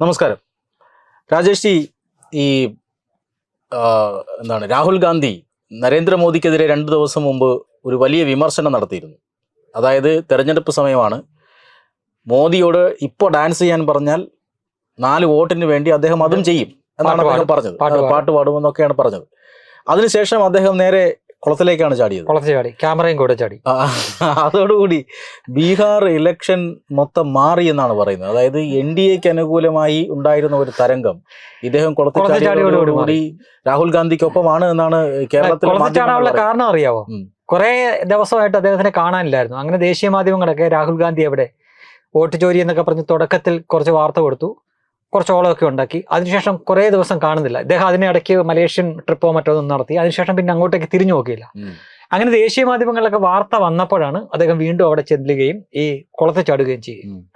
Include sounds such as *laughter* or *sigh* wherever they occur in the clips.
നമസ്കാരം. രാജേഷ് ജി ഈ എന്താണ് രാഹുൽ ഗാന്ധി നരേന്ദ്രമോദിക്കെതിരെ രണ്ട് ദിവസം മുമ്പ് ഒരു വലിയ വിമർശനം നടത്തിയിരുന്നു. അതായത് തെരഞ്ഞെടുപ്പ് സമയമാണ്. മോദിയോട് ഇപ്പോൾ ഡാൻസ് ചെയ്യാൻ പറഞ്ഞാൽ നാല് വോട്ടിന് വേണ്ടി അദ്ദേഹം അതും ചെയ്യും എന്നാണ് അദ്ദേഹം. പറഞ്ഞത്. പാട്ട് പാടും. പാട്ട് പാടുമെന്നൊക്കെയാണ് പറഞ്ഞത്. അതിനുശേഷം അദ്ദേഹം നേരെ കുളത്തിലേക്കാണ് ചാടിയത്. കുളത്തിൽ ചാടി. ക്യാമറയും കൂടെ ചാടി. അതോടുകൂടി ബീഹാർ ഇലക്ഷൻ മൊത്തം മാറി എന്നാണ് പറയുന്നത്. അതായത് എൻ ഡി എക്ക് അനുകൂലമായി ഉണ്ടായിരുന്ന ഒരു തരംഗം. ഇദ്ദേഹം കുളത്തിൽ ചാടിയോടുകൂടി രാഹുൽ ഗാന്ധിക്കൊപ്പമാണ് എന്നാണ് കേരളത്തിൽ ചാടാനുള്ള കാരണം അറിയാവോ. കുറെ ദിവസമായിട്ട് അദ്ദേഹത്തിനെ കാണാനില്ലായിരുന്നു. അങ്ങനെ ദേശീയ മാധ്യമങ്ങളൊക്കെ രാഹുൽ ഗാന്ധി എവിടെ വോട്ട് ചോരി എന്നൊക്കെ പറഞ്ഞ് തുടക്കത്തിൽ കുറച്ച് വാർത്ത കൊടുത്തു. കുറച്ച് ഓളമൊക്കെ ഉണ്ടാക്കി. അതിനുശേഷം കുറേ ദിവസം കാണുന്നില്ല. ഇദ്ദേഹം അതിനിടയ്ക്ക് മലേഷ്യൻ ട്രിപ്പോ മറ്റോ ഒന്നും നടത്തി. അതിനുശേഷം പിന്നെ അങ്ങോട്ടേക്ക് തിരിഞ്ഞു നോക്കിയില്ല. അങ്ങനെ ദേശീയ മാധ്യമങ്ങളിലൊക്കെ വാർത്ത വന്നപ്പോഴാണ് അദ്ദേഹം വീണ്ടും അവിടെ ചെല്ലുകയും ഈ കുളത്തെ ചാടുകയും ചെയ്യും.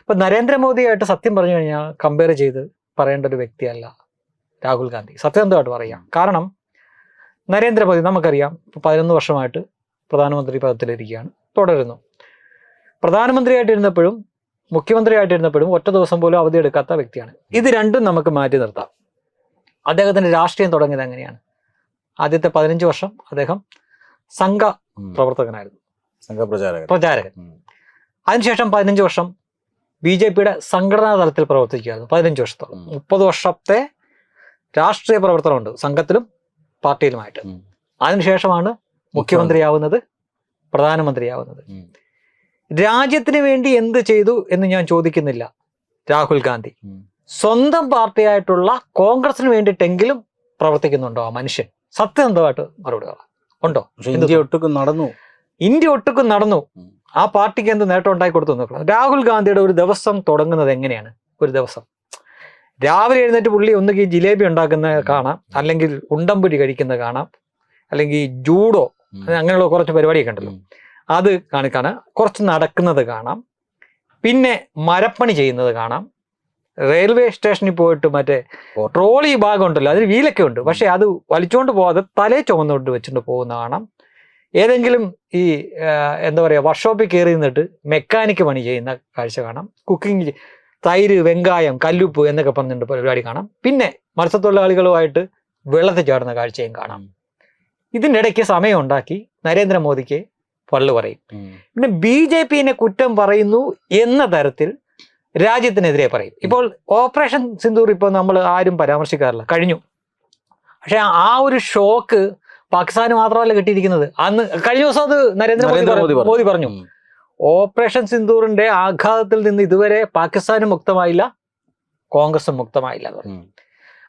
ഇപ്പൊ നരേന്ദ്രമോദിയായിട്ട് സത്യം പറഞ്ഞു കഴിഞ്ഞാൽ കമ്പയർ ചെയ്ത് പറയേണ്ട ഒരു വ്യക്തിയല്ല രാഹുൽ ഗാന്ധി. സത്യസന്ധമായിട്ട് പറയാം? കാരണം നരേന്ദ്രമോദി നമുക്കറിയാം ഇപ്പൊ പതിനൊന്ന് വർഷമായിട്ട് പ്രധാനമന്ത്രി പദത്തിലിരിക്കുകയാണ്. തുടരുന്നു. പ്രധാനമന്ത്രിയായിട്ടിരുന്നപ്പോഴും മുഖ്യമന്ത്രിയായിട്ടിരുന്നപ്പോഴും ഒറ്റ ദിവസം പോലും അവധി എടുക്കാത്ത വ്യക്തിയാണ്. ഇത് രണ്ടും നമുക്ക് മാറ്റി നിർത്താം. അദ്ദേഹത്തിന്റെ രാഷ്ട്രീയം തുടങ്ങിയത് എങ്ങനെയാണ്? ആദ്യത്തെ പതിനഞ്ച് വർഷം അദ്ദേഹം സംഘ പ്രവർത്തകനായിരുന്നു. സംഘപ്രചാരകൻ പ്രചാരകൻ. അതിനുശേഷം പതിനഞ്ച് വർഷം ബി ജെ പിയുടെ സംഘടനാ തലത്തിൽ പ്രവർത്തിക്കുകയായിരുന്നു പതിനഞ്ച് വർഷത്തോളം. മുപ്പത് വർഷത്തെ രാഷ്ട്രീയ പ്രവർത്തനമുണ്ട് സംഘത്തിലും പാർട്ടിയിലുമായിട്ട്. അതിനുശേഷമാണ് മുഖ്യമന്ത്രിയാവുന്നത് പ്രധാനമന്ത്രിയാവുന്നത്. രാജ്യത്തിന് വേണ്ടി എന്ത് ചെയ്തു എന്ന് ഞാൻ ചോദിക്കുന്നില്ല. രാഹുൽ ഗാന്ധി. സ്വന്തം പാർട്ടിയായിട്ടുള്ള കോൺഗ്രസിന് വേണ്ടിയിട്ടെങ്കിലും പ്രവർത്തിക്കുന്നുണ്ടോ ആ മനുഷ്യൻ? സത്യസന്ധമായിട്ട് മറുപടി ഉണ്ടോ? ഇന്ത്യ ഒട്ടുക്കും നടന്നു. ഇന്ത്യ ഒട്ടുക്കും നടന്നു. ആ പാർട്ടിക്ക് എന്ത് നേട്ടം ഉണ്ടായി കൊടുത്തു നോക്കണം. രാഹുൽ ഗാന്ധിയുടെ ഒരു ദിവസം തുടങ്ങുന്നത് എങ്ങനെയാണ്? ഒരു ദിവസം. രാവിലെ എഴുന്നേറ്റ് പുള്ളി ഒന്നുകിൽ ജിലേബി ഉണ്ടാക്കുന്ന കാണാം അല്ലെങ്കിൽ ഉണ്ടംപുരി കഴിക്കുന്ന കാണാം അല്ലെങ്കിൽ ജൂഡോ അങ്ങനെയുള്ള കുറച്ച് പരിപാടിയൊക്കെ ഉണ്ടല്ലോ. അത് കാണിക്കാണ്. കുറച്ച് നടക്കുന്നത് കാണാം. പിന്നെ മരപ്പണി ചെയ്യുന്നത് കാണാം. റെയിൽവേ സ്റ്റേഷനിൽ പോയിട്ട് മറ്റേ ട്രോളി ഭാഗം ഉണ്ടല്ലോ അതിന് വീലൊക്കെ ഉണ്ട്. പക്ഷെ അത് വലിച്ചുകൊണ്ട് പോകാതെ തലേ ചുമന്നുകൊണ്ട് വെച്ചിട്ട് പോകുന്ന കാണാം. ഏതെങ്കിലും ഈ എന്താ പറയുക വർക്ക്ഷോപ്പിൽ കയറി നിന്നിട്ട് മെക്കാനിക്ക് പണി ചെയ്യുന്ന കാഴ്ച കാണാം. കുക്കിംഗ് തൈര് വെങ്കായം കല്ലുപ്പ് എന്നൊക്കെ പറഞ്ഞിട്ട് പരിപാടി കാണാം. പിന്നെ മത്സ്യത്തൊഴിലാളികളുമായിട്ട് വെള്ളത്തിൽ ചാടുന്ന കാഴ്ചയും കാണാം. ഇതിന്റെ ഇടയ്ക്ക് സമയം ഉണ്ടാക്കി നരേന്ദ്രമോദിക്ക് പള്ളു പറയും. പിന്നെ ബി ജെ പിനെ കുറ്റം പറയുന്നു എന്ന തരത്തിൽ രാജ്യത്തിനെതിരെ പറയും. ഇപ്പോൾ ഓപ്പറേഷൻ സിന്ദൂർ ഇപ്പോൾ നമ്മൾ ആരും പരാമർശിക്കാറില്ല. കഴിഞ്ഞു. പക്ഷെ ആ ഒരു ഷോക്ക് പാകിസ്ഥാന് മാത്രമല്ല കിട്ടിയിരിക്കുന്നത്. അന്ന് കഴിഞ്ഞ ദിവസം അത് നരേന്ദ്രമോദി മോദി പറഞ്ഞു. ഓപ്പറേഷൻ സിന്ദൂറിന്റെ ആഘാതത്തിൽ നിന്ന് ഇതുവരെ പാകിസ്ഥാനും മുക്തമായില്ല കോൺഗ്രസും മുക്തമായില്ല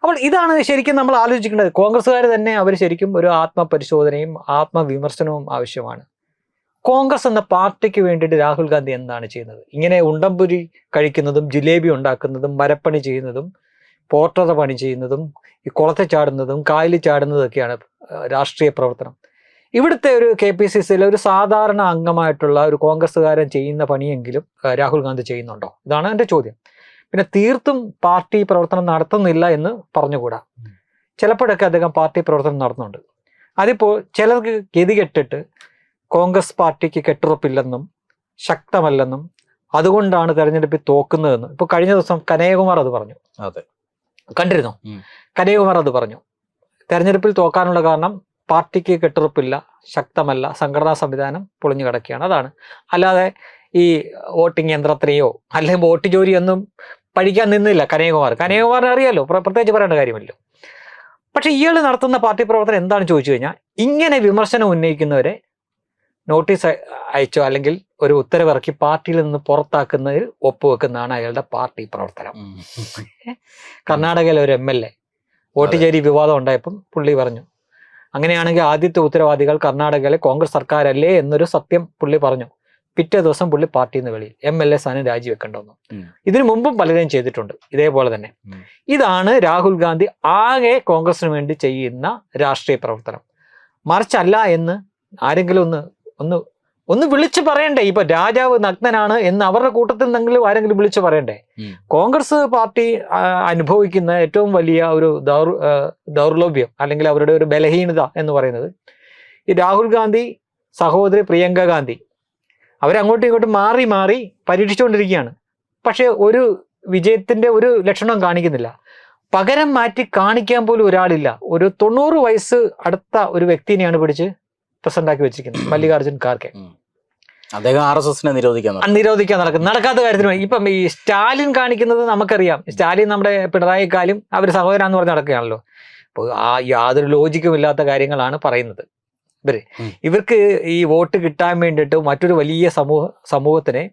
അപ്പോൾ ഇതാണ് ശരിക്കും നമ്മൾ ആലോചിക്കേണ്ടത്. കോൺഗ്രസ്സുകാർ തന്നെ അവർ ശരിക്കും ഒരു ആത്മപരിശോധനയും ആത്മവിമർശനവും ആവശ്യമാണ്. കോൺഗ്രസ് എന്ന പാർട്ടിക്ക് വേണ്ടിയിട്ട് രാഹുൽ ഗാന്ധി എന്താണ് ചെയ്യുന്നത്? ഇങ്ങനെ ഉണ്ടംപുരി കഴിക്കുന്നതും ജിലേബി ഉണ്ടാക്കുന്നതും മരപ്പണി ചെയ്യുന്നതും പോർട്ടറ പണി ചെയ്യുന്നതും ഈ കുളത്തെ ചാടുന്നതും കായലിൽ ചാടുന്നതൊക്കെയാണ് രാഷ്ട്രീയ പ്രവർത്തനം. ഇവിടുത്തെ ഒരു കെ പി സി സിയിലെ ഒരു സാധാരണ അംഗമായിട്ടുള്ള ഒരു കോൺഗ്രസ്സുകാരൻ ചെയ്യുന്ന പണിയെങ്കിലും രാഹുൽ ഗാന്ധി ചെയ്യുന്നുണ്ടോ? ഇതാണ് എന്റെ ചോദ്യം. പിന്നെ തീർത്തും പാർട്ടി പ്രവർത്തനം നടത്തുന്നില്ല എന്ന് പറഞ്ഞുകൂടാ? ചിലപ്പോഴൊക്കെ അദ്ദേഹം പാർട്ടി പ്രവർത്തനം നടത്തുന്നുണ്ട്. അതിപ്പോൾ ചിലർക്ക് ഗതികെട്ടിട്ട് കോൺഗ്രസ് പാർട്ടിക്ക് കെട്ടുറപ്പില്ലെന്നും ശക്തമല്ലെന്നും അതുകൊണ്ടാണ് തെരഞ്ഞെടുപ്പിൽ തോക്കുന്നതെന്നും. ഇപ്പൊ കഴിഞ്ഞ ദിവസം കനയകുമാർ അത് പറഞ്ഞു. അതെ. കണ്ടിരുന്നു? കനയകുമാർ അത് പറഞ്ഞു. തെരഞ്ഞെടുപ്പിൽ തോക്കാനുള്ള കാരണം പാർട്ടിക്ക് കെട്ടുറപ്പില്ല ശക്തമല്ല സംഘടനാ സംവിധാനം പൊളിഞ്ഞു കിടക്കുകയാണ്. അതാണ്. അല്ലാതെ ഈ വോട്ടിംഗ് യന്ത്രത്തിനെയോ അല്ലെങ്കിൽ വോട്ട് ജോലിയൊന്നും പഠിക്കാൻ നിന്നില്ല കനയകുമാർ കനയകുമാറിനെ അറിയാലോ? പ്ര- പ്രത്യേകിച്ച് പറയേണ്ട കാര്യമല്ലോ പക്ഷെ ഇയാൾ നടത്തുന്ന പാർട്ടി പ്രവർത്തനം എന്താണ് ചോദിച്ചു കഴിഞ്ഞാൽ ഇങ്ങനെ വിമർശനം ഉന്നയിക്കുന്നവരെ നോട്ടീസ് അയ- അയച്ചോ അല്ലെങ്കിൽ ഒരു ഉത്തരവിറക്കി പാർട്ടിയിൽ നിന്ന് പുറത്താക്കുന്നതിൽ ഒപ്പുവെക്കുന്നതാണ് അയാളുടെ പാർട്ടി പ്രവർത്തനം. കർണാടകയിലെ ഒരു എം എൽ എ വോട്ടുചേരി വിവാദം ഉണ്ടായപ്പം പുള്ളി പറഞ്ഞു അങ്ങനെയാണെങ്കിൽ ആദ്യത്തെ ഉത്തരവാദികൾ കർണാടകയിലെ കോൺഗ്രസ് സർക്കാരല്ലേ എന്നൊരു സത്യം പുള്ളി പറഞ്ഞു. പിറ്റേ ദിവസം പുള്ളി പാർട്ടിയിൽ നിന്ന് വെളിയിൽ എം എൽ എ സ്ഥാനം രാജിവെക്കേണ്ടെന്നു. ഇതിനു മുമ്പും പലരും ചെയ്തിട്ടുണ്ട് ഇതേപോലെ തന്നെ. ഇതാണ് രാഹുൽ ഗാന്ധി ആകെ കോൺഗ്രസിന് വേണ്ടി ചെയ്യുന്ന രാഷ്ട്രീയ പ്രവർത്തനം. മറിച്ചല്ല എന്ന് ആരെങ്കിലും ഒന്ന് ഒന്ന് ഒന്ന് വിളിച്ചു പറയണ്ടേ? ഇപ്പൊ രാജാവ് നഗ്നനാണ് എന്ന് അവരുടെ കൂട്ടത്തിൽ നിന്നെങ്കിലും ആരെങ്കിലും വിളിച്ചു പറയണ്ടേ? കോൺഗ്രസ് പാർട്ടി അനുഭവിക്കുന്ന ഏറ്റവും വലിയ ഒരു ദൗർ ദൗർലഭ്യം അല്ലെങ്കിൽ അവരുടെ ഒരു ബലഹീനത എന്ന് പറയുന്നത് ഈ രാഹുൽ ഗാന്ധി സഹോദരി പ്രിയങ്ക ഗാന്ധി. അവരങ്ങോട്ടും ഇങ്ങോട്ടും മാറി മാറി പരീക്ഷിച്ചുകൊണ്ടിരിക്കുകയാണ്. പക്ഷെ ഒരു വിജയത്തിന്റെ ഒരു ലക്ഷണം കാണിക്കുന്നില്ല. പകരം മാറ്റി കാണിക്കാൻ പോലും ഒരാളില്ല. ഒരു തൊണ്ണൂറ് വയസ്സ് അടുത്ത ഒരു വ്യക്തിനെയാണ് പിടിച്ച് പ്രസിഡന്റ് ആക്കി വെച്ചിരിക്കുന്നത് മല്ലികാർജുൻ ഖാർഗെ. അദ്ദേഹം ആർ എസ് എസിനെ നിരോധിക്കാൻ നിരോധിക്കാൻ നടക്കും നടക്കാത്ത കാര്യത്തിന് ഇപ്പം ഈ സ്റ്റാലിൻ കാണിക്കുന്നത് നമുക്കറിയാം. സ്റ്റാലിൻ നമ്മുടെ പിണറായിക്കാലും അവർ സഹോദരാന്ന് പറഞ്ഞ് നടക്കുകയാണല്ലോ. അപ്പോൾ ആ യാതൊരു ലോജിക്കും ഇല്ലാത്ത കാര്യങ്ങളാണ് പറയുന്നത്. ഇവർ ഇവർക്ക് ഈ വോട്ട് കിട്ടാൻ വേണ്ടിയിട്ട് മറ്റൊരു വലിയ സമൂഹ സമൂഹത്തിനെ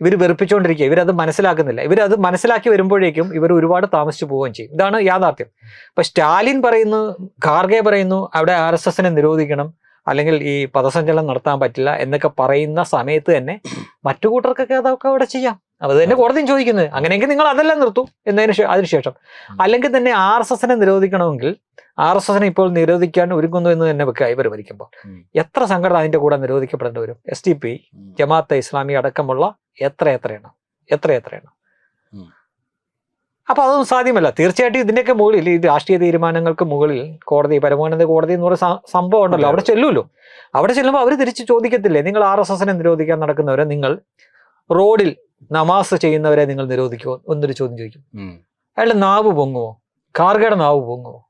ഇവർ വെറുപ്പിച്ചുകൊണ്ടിരിക്കുക ഇവരത് മനസ്സിലാക്കുന്നില്ല. ഇവരത് മനസ്സിലാക്കി വരുമ്പോഴേക്കും ഇവർ ഒരുപാട് താമസിച്ചു പോവുകയും ചെയ്യും. ഇതാണ് യാഥാർത്ഥ്യം. അപ്പൊ സ്റ്റാലിൻ പറയുന്നു ഖാർഗെ പറയുന്നു അവിടെ ആർ എസ് എസിനെ നിരോധിക്കണം. അല്ലെങ്കിൽ ഈ പദസഞ്ചലനം നടത്താൻ പറ്റില്ല എന്നൊക്കെ പറയുന്ന സമയത്ത് തന്നെ മറ്റു കൂട്ടർക്കൊക്കെ അതൊക്കെ അവിടെ ചെയ്യാം. അത് തന്നെ കോടതിയും ചോദിക്കുന്നത് അങ്ങനെയെങ്കിൽ നിങ്ങൾ അതെല്ലാം നിർത്തും എന്നതിന് അതിനുശേഷം. അല്ലെങ്കിൽ തന്നെ ആർ എസ് എസിനെ നിരോധിക്കണമെങ്കിൽ ആർ എസ് എസിനെ ഇപ്പോൾ നിരോധിക്കാൻ ഒരുങ്ങുന്നു എന്ന് തന്നെ വെക്കുക ഇവർ ഭരിക്കുമ്പോൾ എത്ര സംഘടന അതിന്റെ കൂടെ നിരോധിക്കപ്പെടേണ്ടി വരും? S T P Jamaat-e Islami അടക്കമുള്ള എത്ര എത്രയാണ് എത്ര എത്രയാണ് ഉം. അപ്പൊ അതൊന്നും സാധ്യമല്ല. തീർച്ചയായിട്ടും ഇതിന്റെയൊക്കെ മുകളിൽ ഈ രാഷ്ട്രീയ തീരുമാനങ്ങൾക്ക് മുകളിൽ കോടതി പരമോന്നത കോടതി എന്ന് പറയുന്ന സംഭവം ഉണ്ടല്ലോ. അവിടെ ചെല്ലുമല്ലോ അവിടെ ചെല്ലുമ്പോൾ അവർ തിരിച്ച് ചോദിക്കത്തില്ലേ? നിങ്ങൾ ആർ എസ് എസിനെ നിരോധിക്കാൻ നടക്കുന്നവരെ നിങ്ങൾ റോഡിൽ നമാസ് ചെയ്യുന്നവരെ നിങ്ങൾ നിരോധിക്കുമോ എന്നൊരു ചോദ്യം ചോദിക്കും. അയാളുടെ നാവ് പൊങ്ങുമോ കാർഗയുടെ നാവ് പൊങ്ങുമോ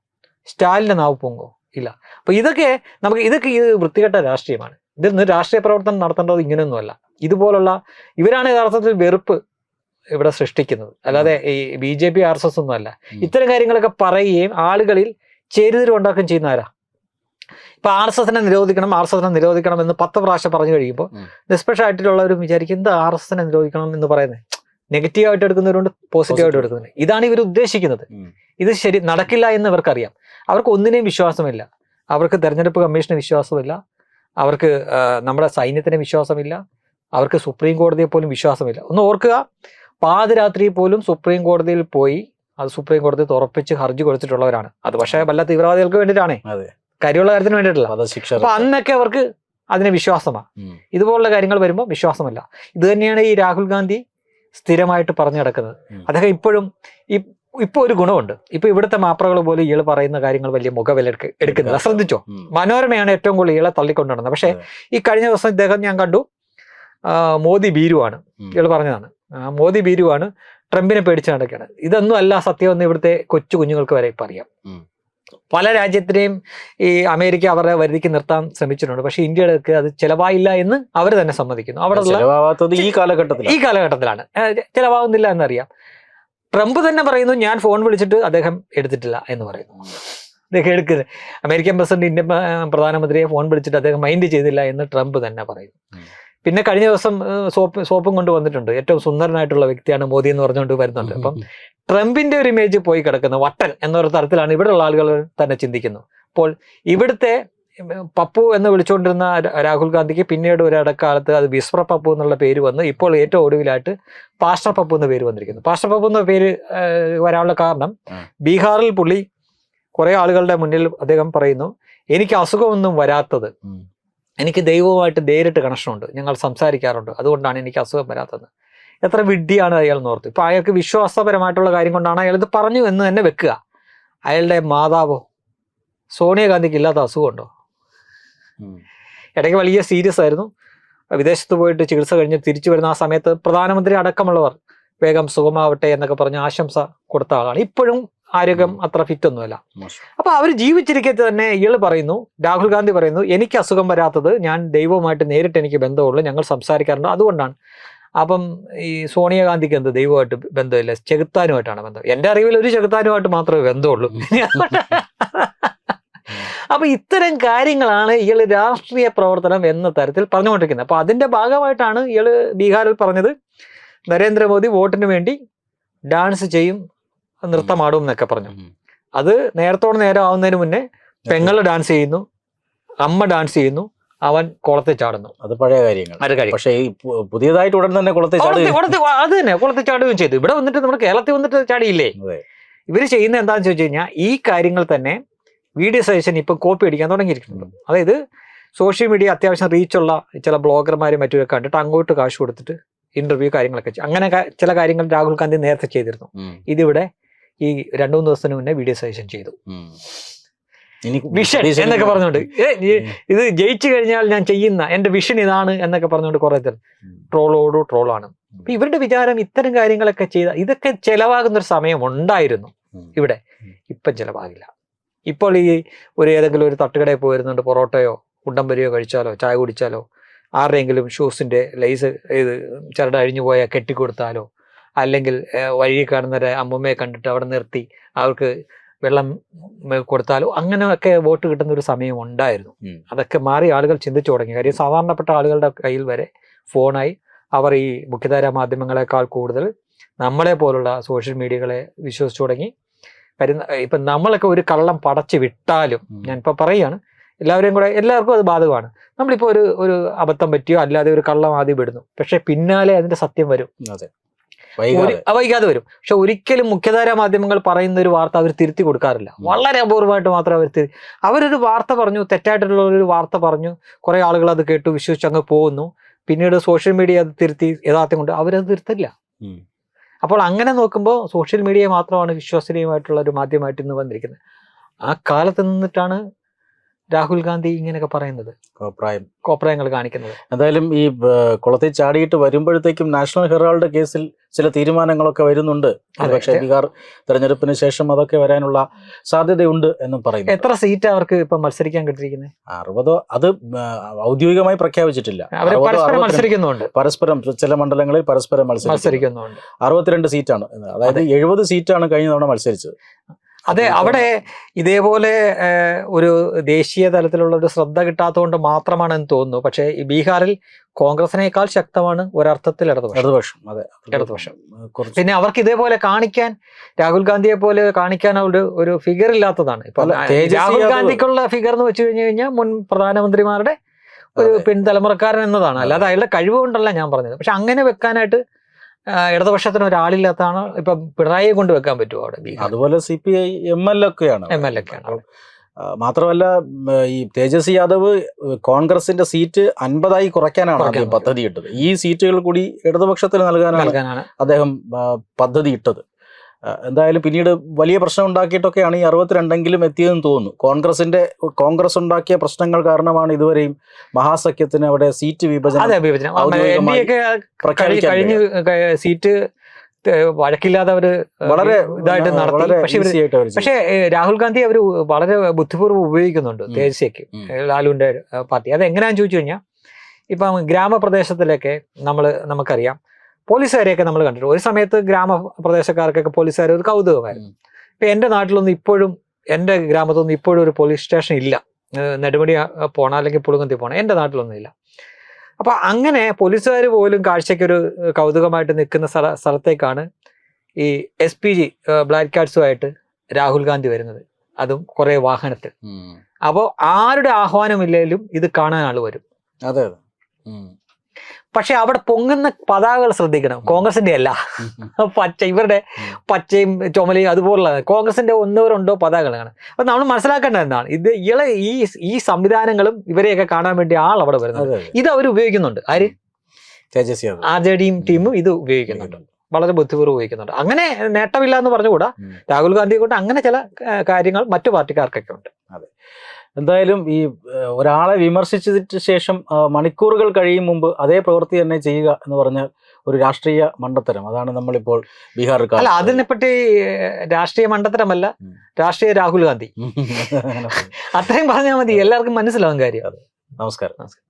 സ്റ്റാലിന്റെ നാവ് പൊങ്ങുമോ ഇല്ല. അപ്പോൾ ഇതൊക്കെ നമുക്ക് ഇതൊക്കെ ഇത് വൃത്തികെട്ട രാഷ്ട്രീയമാണ്. ഇതൊന്നും രാഷ്ട്രീയ പ്രവർത്തനം നടത്തേണ്ടത് ഇങ്ങനെയൊന്നുമല്ല. ഇതുപോലുള്ള ഇവരാണ് യഥാർത്ഥത്തിൽ വെറുപ്പ് ഇവിടെ സൃഷ്ടിക്കുന്നത്. അല്ലാതെ ഈ B J P R S S ഒന്നും അല്ല. ഇത്തരം കാര്യങ്ങളൊക്കെ പറയുകയും ആളുകളിൽ ചേരുതിരി ഉണ്ടാക്കുകയും ചെയ്യുന്ന ആരാ? ഇപ്പൊ ആർ എസ് എസിനെ നിരോധിക്കണം ആർ എസ് എസിനെ നിരോധിക്കണം എന്ന് പത്ത് പ്രാവശ്യം പറഞ്ഞു കഴിയുമ്പോൾ ഉം. നിഷ്പക്ഷമായിട്ടുള്ളവരും വിചാരിക്കും എന്താ ആർ എസ് എസിനെ നിരോധിക്കണം എന്ന് പറയുന്നത് നെഗറ്റീവായിട്ട് എടുക്കുന്നവരുണ്ട് പോസിറ്റീവായിട്ട്. എടുക്കുന്നുണ്ട് ഇതാണ് ഇവർ ഉദ്ദേശിക്കുന്നത്. ഇത് ശരി നടക്കില്ല എന്ന് അവർക്കറിയാം അവർക്ക് ഒന്നിനെയും വിശ്വാസമില്ല. അവർക്ക് തെരഞ്ഞെടുപ്പ് കമ്മീഷന് വിശ്വാസമില്ല. അവർക്ക് നമ്മുടെ സൈന്യത്തിന് വിശ്വാസമില്ല. അവർക്ക് സുപ്രീം കോടതിയെ പോലും വിശ്വാസമില്ല. ഒന്ന് ഓർക്കുക പാതിരാത്രി പോലും സുപ്രീം കോടതിയിൽ പോയി അത് സുപ്രീം കോടതി തുറപ്പിച്ച് ഹർജി കൊടുത്തിട്ടുള്ളവരാണ്. അത് പക്ഷേ വല്ല തീവ്രവാദികൾക്ക് വേണ്ടിയിട്ടാണേ. കരിയുള്ള കാര്യത്തിന് വേണ്ടിയിട്ടില്ല. അപ്പൊ അന്നൊക്കെ അവർക്ക് അതിന് വിശ്വാസമാണ്. ഇതുപോലുള്ള കാര്യങ്ങൾ വരുമ്പോൾ വിശ്വാസമല്ല. ഇത് തന്നെയാണ് ഈ രാഹുൽ ഗാന്ധി സ്ഥിരമായിട്ട് പറഞ്ഞു നടക്കുന്നത്. ഉം. അദ്ദേഹം ഇപ്പോഴും ഈ ഇപ്പൊ ഒരു ഗുണമുണ്ട്. ഇപ്പൊ ഇവിടുത്തെ മാപ്രകൾ പോലും ഇയാൾ പറയുന്ന കാര്യങ്ങൾ വലിയ മുഖവില എടുക്ക- എടുക്കുന്നില്ല. ശ്രദ്ധിച്ചോ? മനോരമയാണ് ഏറ്റവും കൂടുതൽ ഇയാളെ തള്ളിക്കൊണ്ടുവന്നത് പക്ഷേ ഈ കഴിഞ്ഞ ദിവസം ഇദ്ദേഹം ഞാൻ കണ്ടു. മോദി ഭീരുവാണ്. ഇയാൾ പറഞ്ഞതാണ്. മോദി ഭീരുവാണ്. ട്രംപിനെ പേടിച്ച് നടക്കുകയാണ് ഇതൊന്നും അല്ല സത്യമെന്ന് ഇവിടുത്തെ കൊച്ചു കുഞ്ഞുങ്ങൾക്ക് വരെ ഇപ്പം അറിയാം. പല രാജ്യത്തിനെയും ഈ അമേരിക്ക അവരുടെ വരുതിക്ക് നിർത്താൻ ശ്രമിച്ചിട്ടുണ്ട്. പക്ഷേ ഇന്ത്യയുടെ അത് ചിലവായില്ല എന്ന് അവർ തന്നെ സമ്മതിക്കുന്നു. അവിടെ ഈ കാലഘട്ടത്തിൽ ഈ കാലഘട്ടത്തിലാണ്. ചിലവാകുന്നില്ല എന്നറിയാം. ട്രംപ് തന്നെ പറയുന്നു ഞാൻ ഫോൺ വിളിച്ചിട്ട് അദ്ദേഹം എടുത്തിട്ടില്ല എന്ന് പറയുന്നു. അദ്ദേഹം എടുക്കുന്നത് അമേരിക്കൻ പ്രസിഡന്റ് ഇന്ത്യൻ പ്രധാനമന്ത്രിയെ ഫോൺ വിളിച്ചിട്ട് അദ്ദേഹം മൈൻഡ് ചെയ്തില്ല എന്ന് ട്രംപ് തന്നെ പറയുന്നു. പിന്നെ കഴിഞ്ഞ ദിവസം സോപ്പ് സോപ്പും കൊണ്ട് വന്നിട്ടുണ്ട്. ഏറ്റവും സുന്ദരനായിട്ടുള്ള വ്യക്തിയാണ് മോദി എന്ന് പറഞ്ഞുകൊണ്ട് വരുന്നുണ്ട്. അപ്പം ട്രംപിന്റെ ഒരു ഇമേജ് പോയി കിടക്കുന്ന. വട്ടൻ എന്നൊരു തരത്തിലാണ് ഇവിടെയുള്ള ആളുകൾ തന്നെ ചിന്തിക്കുന്നു അപ്പോൾ ഇവിടുത്തെ പപ്പു എന്ന് വിളിച്ചുകൊണ്ടിരുന്ന രാഹുൽ ഗാന്ധിക്ക് പിന്നീട് ഒരു ഇടക്കാലത്ത് അത് വിസ്പ്ര പപ്പു എന്നുള്ള പേര് വന്ന് ഇപ്പോൾ ഏറ്റവും ഒടുവിലായിട്ട് പാസ്റ്റർ പപ്പു എന്ന പേര് വന്നിരിക്കുന്നു. പാസ്റ്റർ പപ്പു എന്ന പേര് വരാനുള്ള കാരണം ബീഹാറിൽ പുള്ളി കുറെ ആളുകളുടെ മുന്നിൽ അദ്ദേഹം പറയുന്നു എനിക്ക് അസുഖമൊന്നും വരാത്തത്. എനിക്ക് ദൈവവുമായിട്ട് നേരിട്ട് കണക്ഷനുണ്ട് ഞങ്ങൾ സംസാരിക്കാറുണ്ട്. അതുകൊണ്ടാണ് എനിക്ക് അസുഖം വരാത്തത്. എത്ര വിഡ്ഢിയാണ് അയാൾ ഓർത്ത്. ഇപ്പം അയാൾക്ക് വിശ്വാസപരമായിട്ടുള്ള കാര്യം കൊണ്ടാണ് അയാൾ ഇത് പറഞ്ഞു എന്ന് തന്നെ വെക്കുക. അയാളുടെ മാതാവോ? സോണിയാഗാന്ധിക്ക് ഇല്ലാത്ത അസുഖമുണ്ടോ ഇടയ്ക്ക് വലിയ സീരിയസ് ആയിരുന്നു. വിദേശത്ത് പോയിട്ട് ചികിത്സ കഴിഞ്ഞ് തിരിച്ചു വരുന്ന ആ സമയത്ത് പ്രധാനമന്ത്രി അടക്കമുള്ളവർ വേഗം സുഖമാവട്ടെ എന്നൊക്കെ പറഞ്ഞ് ആശംസ കൊടുത്ത ആളാണ്. ഇപ്പോഴും ആരോഗ്യം അത്ര ഫിറ്റ് ഒന്നുമല്ല. അപ്പൊ അവർ ജീവിച്ചിരിക്കെ തന്നെ ഇയാൾ പറയുന്നു രാഹുൽ ഗാന്ധി പറയുന്നു എനിക്ക് അസുഖം വരാത്തത് ഞാൻ ദൈവവുമായിട്ട് നേരിട്ട് എനിക്ക് ബന്ധമുള്ളൂ ഞങ്ങൾ സംസാരിക്കാറുണ്ട് അതുകൊണ്ടാണ്. അപ്പം ഈ സോണിയാഗാന്ധിക്ക് എന്ത് ദൈവമായിട്ട് ബന്ധമില്ല ചെകുത്താനുമായിട്ടാണ് ബന്ധം. എന്റെ അറിവിൽ ഒരു ചെകുത്താനുമായിട്ട് മാത്രമേ ബന്ധമുള്ളൂ. *laughs* അപ്പൊ ഇത്തരം കാര്യങ്ങളാണ് ഇയാൾ രാഷ്ട്രീയ പ്രവർത്തനം എന്ന തരത്തിൽ പറഞ്ഞുകൊണ്ടിരിക്കുന്നത്. അപ്പൊ അതിന്റെ ഭാഗമായിട്ടാണ് ഇയാൾ ബീഹാറിൽ പറഞ്ഞത് നരേന്ദ്രമോദി വോട്ടിന് വേണ്ടി ഡാൻസ് ചെയ്യും നൃത്തമാടും എന്നൊക്കെ പറഞ്ഞു. അത് നേരത്തോട് നേരം ആവുന്നതിന് മുന്നേ പെങ്ങൾ ഡാൻസ് ചെയ്യുന്നു അമ്മ ഡാൻസ് ചെയ്യുന്നു അവൻ കുളത്തിൽ ചാടുന്നു. അത് പഴയ കാര്യങ്ങൾ. പക്ഷേ ഈ പുതിയതായിട്ട് ഉടൻ തന്നെ കുളത്തിൽ- അത് തന്നെ കുളത്തിൽ ചാടുകയും ചെയ്തു. ഇവിടെ വന്നിട്ട് നമ്മുടെ കേരളത്തിൽ വന്നിട്ട് ചാടിയില്ലേ? ഇവർ ഇവർ ചെയ്യുന്ന എന്താണെന്ന് ചോദിച്ചു കഴിഞ്ഞാൽ ഈ കാര്യങ്ങൾ തന്നെ വീഡിയോ സജഷൻ ഇപ്പം കോപ്പി അടിക്കാൻ തുടങ്ങിയിരിക്കുന്നുണ്ട്. അതായത് സോഷ്യൽ മീഡിയ അത്യാവശ്യം റീച്ചുള്ള ചില ബ്ലോഗർമാരും മറ്റുമൊക്കെ കണ്ടിട്ട് അങ്ങോട്ട് കാശ് കൊടുത്തിട്ട് ഇന്റർവ്യൂ കാര്യങ്ങളൊക്കെ അങ്ങനെ ചില കാര്യങ്ങൾ രാഹുൽ ഗാന്ധി നേരത്തെ ചെയ്തിരുന്നു. ഇതിവിടെ ഈ രണ്ടു മൂന്ന് ദിവസത്തിന് മുന്നേ വീഡിയോ സജഷൻ ചെയ്തു. വിഷൻ എന്നൊക്കെ പറഞ്ഞുകൊണ്ട് ഇത് ജയിച്ചു കഴിഞ്ഞാൽ ഞാൻ ചെയ്യുന്ന എന്റെ വിഷൻ ഇതാണ് എന്നൊക്കെ പറഞ്ഞുകൊണ്ട് കുറെ തരം ട്രോളോട് ട്രോളാണ് അപ്പൊ ഇവരുടെ വിചാരം ഇത്തരം കാര്യങ്ങളൊക്കെ ചെയ്ത ഇതൊക്കെ ചെലവാകുന്ന ഒരു സമയം ഉണ്ടായിരുന്നു ഇവിടെ. ഇപ്പം ചിലവാകില്ല. ഇപ്പോൾ ഈ ഒരു ഏതെങ്കിലും ഒരു തട്ടുകടയിൽ പോയിരുന്നുണ്ട് പൊറോട്ടയോ ഉണ്ടംപരിയോ കഴിച്ചാലോ ചായ കുടിച്ചാലോ ആരുടെയെങ്കിലും ഷൂസിന്റെ ലൈസ് ഇത് ചരട് അഴിഞ്ഞു പോയാൽ കെട്ടിക്കൊടുത്താലോ അല്ലെങ്കിൽ വഴി കാണുന്നവരെ കാണുന്ന അമ്മമ്മയെ കണ്ടിട്ട് അവിടെ നിർത്തി അവർക്ക് വെള്ളം കൊടുത്താലോ അങ്ങനെയൊക്കെ വോട്ട് കിട്ടുന്ന ഒരു സമയം ഉണ്ടായിരുന്നു. അതൊക്കെ മാറി ആളുകൾ ചിന്തിച്ചു തുടങ്ങി. കാര്യം സാധാരണപ്പെട്ട ആളുകളുടെ കയ്യിൽ വരെ ഫോണായി അവർ ഈ മുഖ്യധാര മാധ്യമങ്ങളെക്കാൾ കൂടുതൽ നമ്മളെ പോലുള്ള സോഷ്യൽ മീഡിയകളെ വിശ്വസിച്ചു തുടങ്ങി. കാര്യം ഇപ്പം നമ്മളൊക്കെ ഒരു കള്ളം പടച്ചു വിട്ടാലും ഞാനിപ്പോ ഞാനിപ്പോൾ പറയുകയാണ് എല്ലാവരെയും കൂടെ എല്ലാവർക്കും അത് ബാധകമാണ്. നമ്മളിപ്പോൾ ഒരു ഒരു അബദ്ധം പറ്റിയോ അല്ലാതെ ഒരു കള്ളം ആദ്യം വിടുന്നു പക്ഷെ പിന്നാലെ അതിന്റെ സത്യം വരും. അതെ. വൈകാതെ. വരും. പക്ഷെ ഒരിക്കലും മുഖ്യധാര മാധ്യമങ്ങൾ പറയുന്ന ഒരു വാർത്ത അവർ തിരുത്തി കൊടുക്കാറില്ല. വളരെ അപൂർവമായിട്ട് മാത്രം അവർ തിരി അവരൊരു വാർത്ത പറഞ്ഞു തെറ്റായിട്ടുള്ള ഒരു വാർത്ത പറഞ്ഞു. കുറെ ആളുകൾ അത് കേട്ടു വിശ്വസിച്ച് അങ്ങ് പോകുന്നു പിന്നീട് സോഷ്യൽ മീഡിയ അത് തിരുത്തി യഥാർത്ഥം കൊണ്ട് അവരത് തിരുത്തില്ല. അപ്പോൾ അങ്ങനെ നോക്കുമ്പോൾ സോഷ്യൽ മീഡിയ മാത്രമാണ് വിശ്വസനീയമായിട്ടുള്ള ഒരു മാധ്യമമായിട്ട് ഇന്ന് വന്നിരിക്കുന്നത്. ആ കാലത്ത് നിന്നിട്ടാണ് രാഹുൽ ഗാന്ധി ഇങ്ങനെയൊക്കെ പറയുന്നത്. അഭിപ്രായം കോപ്രായങ്ങൾ കാണിക്കുന്നത്. എന്തായാലും ഈ കുളത്തിൽ ചാടിയിട്ട് വരുമ്പോഴത്തേക്കും നാഷണൽ ഹെറാൾഡ് കേസിൽ ചില തീരുമാനങ്ങളൊക്കെ വരുന്നുണ്ട്. പക്ഷേ ബീഹാർ തെരഞ്ഞെടുപ്പിന് ശേഷം അതൊക്കെ വരാനുള്ള സാധ്യതയുണ്ട് എന്നും പറയുന്നു. എത്ര സീറ്റ് അവർക്ക് ഇപ്പൊ മത്സരിക്കാൻ കിട്ടിയിരിക്കുന്നത് അറുപതോ അത് ഔദ്യോഗികമായി പ്രഖ്യാപിച്ചിട്ടില്ല. മത്സരിക്കുന്നുണ്ട്. പരസ്പരം ചില മണ്ഡലങ്ങളിൽ പരസ്പരം മത്സരിക്കുന്നുണ്ട്. അറുപത്തിരണ്ട് സീറ്റാണ്. അതായത് എഴുപത് സീറ്റാണ് കഴിഞ്ഞ തവണ മത്സരിച്ചത്. അതെ അവിടെ ഇതേപോലെ ഒരു ദേശീയ തലത്തിലുള്ള ഒരു ശ്രദ്ധ കിട്ടാത്തതുകൊണ്ട് മാത്രമാണെന്ന് തോന്നുന്നു. പക്ഷേ ഈ ബീഹാറിൽ കോൺഗ്രസിനേക്കാൾ ശക്തമാണ് ഒരർത്ഥത്തിൽ ഇടതുപക്ഷം. ഇടതുപക്ഷം അതെ. ഇടതുപക്ഷം. പിന്നെ അവർക്ക് ഇതേപോലെ കാണിക്കാൻ രാഹുൽ ഗാന്ധിയെ പോലെ കാണിക്കാൻ ഒരു ഒരു ഫിഗർ ഇല്ലാത്തതാണ്. ഇപ്പൊ രാഹുൽ ഗാന്ധിക്കുള്ള ഫിഗർ എന്ന് വെച്ച് കഴിഞ്ഞു കഴിഞ്ഞാൽ മുൻ പ്രധാനമന്ത്രിമാരുടെ ഒരു പിൻതലമുറക്കാരൻ എന്നതാണ്. അല്ലാതെ അയാളുടെ കഴിവ് കൊണ്ടല്ല ഞാൻ പറഞ്ഞത്. പക്ഷെ അങ്ങനെ വെക്കാനായിട്ട് ഇടതുപക്ഷത്തിന് ഒരാളില്ലാത്തതാണ് ഇപ്പൊ പിണറായിയെ കൊണ്ട് വെക്കാൻ പറ്റുമോ അവിടെ അതുപോലെ C P I M L ഒക്കെയാണ് എം എൽ ഒക്കെയാണ്. മാത്രമല്ല ഈ തേജസ്വി യാദവ് കോൺഗ്രസിന്റെ സീറ്റ് അൻപതായി കുറയ്ക്കാനാണ് പദ്ധതി ഇട്ടത്. ഈ സീറ്റുകൾ കൂടി ഇടതുപക്ഷത്തിന് നൽകാനാണ് അദ്ദേഹം പദ്ധതി ഇട്ടത്. എന്തായാലും പിന്നീട് വലിയ പ്രശ്നം ഉണ്ടാക്കിയിട്ടൊക്കെയാണ് ഈ അറുപത്തിരണ്ടെങ്കിലും എത്തിയതെന്ന് തോന്നുന്നു. കോൺഗ്രസിന്റെ കോൺഗ്രസ് ഉണ്ടാക്കിയ പ്രശ്നങ്ങൾ കാരണമാണ് ഇതുവരെയും മഹാസഖ്യത്തിന് അവിടെ സീറ്റ് വിഭജനം അതെ വിഭജനം. കഴിഞ്ഞ് സീറ്റ് വഴക്കില്ലാതെ അവർ വളരെ ഇതായിട്ട് നടത്തി. പക്ഷെ രാഹുൽ ഗാന്ധി അവർ വളരെ ബുദ്ധിപൂർവം ഉപയോഗിക്കുന്നുണ്ട് ദേശീയക്ക് ലാലുവിന്റെ പാർട്ടി. അത് എങ്ങനെയാന്ന് ചോദിച്ചു കഴിഞ്ഞാൽ ഇപ്പം ഗ്രാമപ്രദേശത്തിലൊക്കെ നമ്മൾ നമുക്കറിയാം പോലീസുകാരെയൊക്കെ നമ്മൾ കണ്ടിട്ടുണ്ട്. ഒരു സമയത്ത് ഗ്രാമപ്രദേശക്കാർക്കൊക്കെ പോലീസുകാർ ഒരു കൗതുകമായിരുന്നു. ഇപ്പൊ എന്റെ നാട്ടിലൊന്നും ഇപ്പോഴും എന്റെ ഗ്രാമത്തൊന്നും ഇപ്പോഴും ഒരു പോലീസ് സ്റ്റേഷൻ ഇല്ല. നെടുമുടി പോണ അല്ലെങ്കിൽ പുളുകുന്തി പോണം. എന്റെ നാട്ടിലൊന്നും ഇല്ല. അപ്പൊ അങ്ങനെ പോലീസുകാർ പോലും കാഴ്ചയ്ക്ക് ഒരു കൗതുകമായിട്ട് നിൽക്കുന്ന സ്ഥല സ്ഥലത്തേക്കാണ് ഈ എസ് പി ജി ബ്ലാക്ക് കാർഡ്സുമായിട്ട് രാഹുൽ ഗാന്ധി വരുന്നത്. അതും കുറെ വാഹനത്തിൽ. അപ്പോൾ ആരുടെ ആഹ്വാനമില്ലെങ്കിലും ഇത് കാണാൻ ആൾ വരും. അതെ. പക്ഷെ അവിടെ പൊങ്ങുന്ന പതാകകൾ ശ്രദ്ധിക്കണം. കോൺഗ്രസിന്റെ അല്ല. *laughs* പച്ച ഇവരുടെ പച്ചയും ചുമലയും അതുപോലുള്ള കോൺഗ്രസിന്റെ ഒന്നോ രണ്ടോ പതാകകളാണ്. അപ്പൊ നമ്മൾ മനസ്സിലാക്കേണ്ട എന്താണ്? ഇത് ഇളെ ഈ ഈ സംവിധാനങ്ങളും ഇവരെയൊക്കെ കാണാൻ വേണ്ടി ആൾ അവിടെ വരുന്നത് അതെ അതെ. ഇത് അവർ ഉപയോഗിക്കുന്നുണ്ട്. ആര്? തേജസ്വി ആർ ജെ ഡിയും ടീമും ഇത് ഉപയോഗിക്കുന്നുണ്ട്. വളരെ ബുദ്ധിപൂർവം ഉപയോഗിക്കുന്നുണ്ട്. അങ്ങനെ നേട്ടമില്ല എന്ന് പറഞ്ഞുകൂടാ. രാഹുൽ ഗാന്ധിയെ കൊണ്ട് അങ്ങനെ ചില കാര്യങ്ങൾ മറ്റു പാർട്ടിക്കാർക്കൊക്കെ ഉണ്ട്. എന്തായാലും ഈ ഒരാളെ വിമർശിച്ചതിന് ശേഷം മണിക്കൂറുകൾ കഴിയും മുമ്പ് അതേ പ്രവൃത്തി തന്നെ ചെയ്യുക എന്ന് പറഞ്ഞാൽ ഒരു രാഷ്ട്രീയ മണ്ടത്തരം. അതാണ് നമ്മളിപ്പോൾ ബീഹാറിൽ അല്ല അതിനെപ്പറ്റി രാഷ്ട്രീയ മണ്ടത്തരമല്ല രാഷ്ട്രീയ രാഹുൽ ഗാന്ധി. *laughs* അത്രയും പറഞ്ഞാൽ മതി എല്ലാവർക്കും മനസ്സിലാവും കാര്യം. നമസ്കാരം. നമസ്കാരം.